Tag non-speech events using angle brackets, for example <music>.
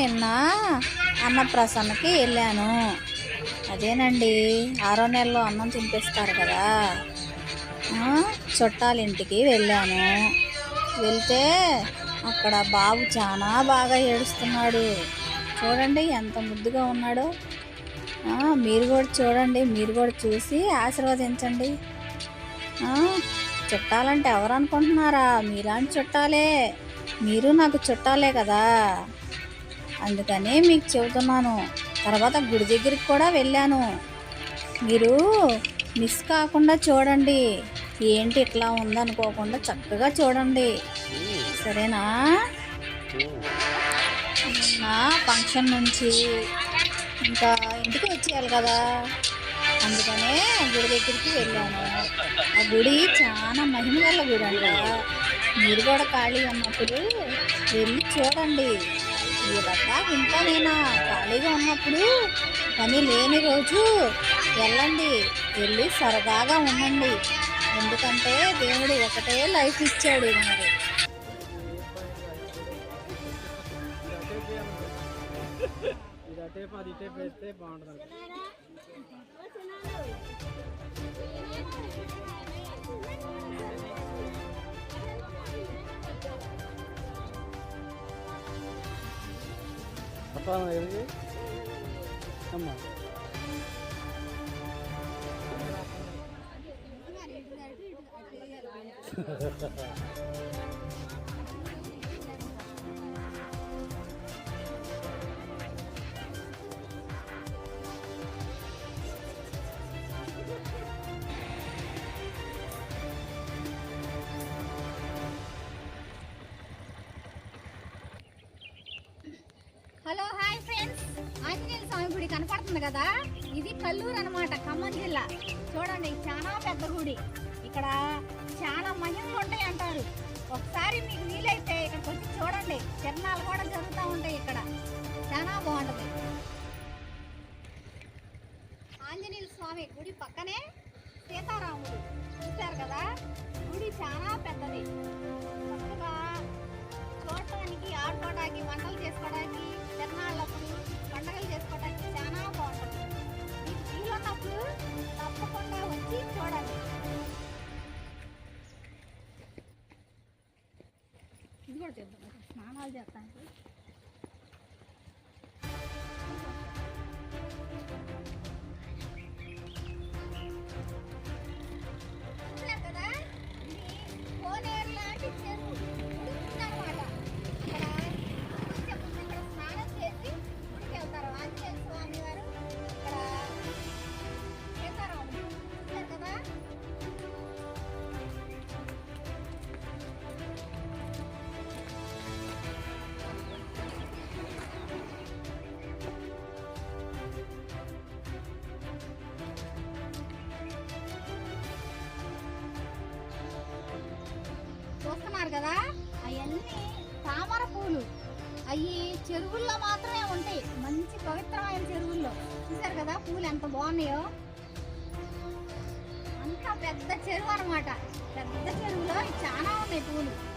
నిన్న అన్నప్రసన్నకి వెళ్ళాను. అదేనండి ఆరో నెలలో అన్నం తినిపిస్తారు కదా. చుట్టాలింటికి వెళ్ళాను. వెళ్తే అక్కడ బాబు చాలా బాగా ఏడుస్తున్నాడు. చూడండి ఎంత ముద్దుగా ఉన్నాడో. మీరు కూడా చూడండి మీరు కూడా చూసి ఆశీర్వదించండి. చుట్టాలంటే ఎవరు అనుకుంటున్నారా మీలాంటి చుట్టాలే. మీరు నాకు చుట్టాలే కదా. అందుకనే మీకు చెబుతున్నాను. తర్వాత గుడి దగ్గరికి కూడా వెళ్ళాను. మీరు మిస్ కాకుండా చూడండి. ఏంటి ఇట్లా ఉందనుకోకుండా చక్కగా చూడండి. సరేనా? నా ఫంక్షన్ నుంచి ఇంకా ఇంటికి వచ్చేయాలి కదా. అందుకనే గుడి దగ్గరికి వెళ్ళాను. ఆ గుడి చాలా మహిమ గల గుడి అంట మీరు కూడా ఖాళీ ఉన్నప్పుడు వెళ్ళి చూడండి. మీరబ్బా ఇంట్లోనేనా ఖాళీగా ఉన్నప్పుడు పని లేని రోజు వెళ్ళండి వెళ్ళి సరదాగా ఉండండి. ఎందుకంటే దేవుడు ఒకటే లైఫ్ ఇచ్చాడు మనకి ఇది అటే పది ఇటే పెడితే బాగుంటుంది పట్టాలమ్మా ఎదిగి అమ్మా. <laughs> Hello hi friends. Anjaneya Swami గుడి కనపడుతుంది కదా? ఇది కల్లూరు అనమాట ఖమ్మం జిల్లా. చూడండి చాలా పెద్ద గుడి. ఇక్కడ చాలా మహిమలు ఉంటాయి అంటారు. ఒకసారి మీకు వీలైతే ఇక్కడికి వచ్చి చూడండి. తిరణాలు కూడా జరుగుతూ ఉంటాయి ఇక్కడ. చాలా బాగుంటుంది. ఆంజనేయ స్వామి గుడి పక్కనే సీతారాముడు. చూశారు కదా? గుడి చాలా ఇది కూడా చేద్దాం. స్నానాలు చేస్తాను చూస్తున్నారు కదా? అవన్నీ తామర పూలు. అవి చెరువుల్లో మాత్రమే ఉంటాయి. మంచి పవిత్రమైన చెరువుల్లో. చూసారు కదా పూలు ఎంత బాగున్నాయో? అంత పెద్ద చెరువు అన్నమాట. పెద్ద చెరువులో చాలా ఉన్నాయి పూలు.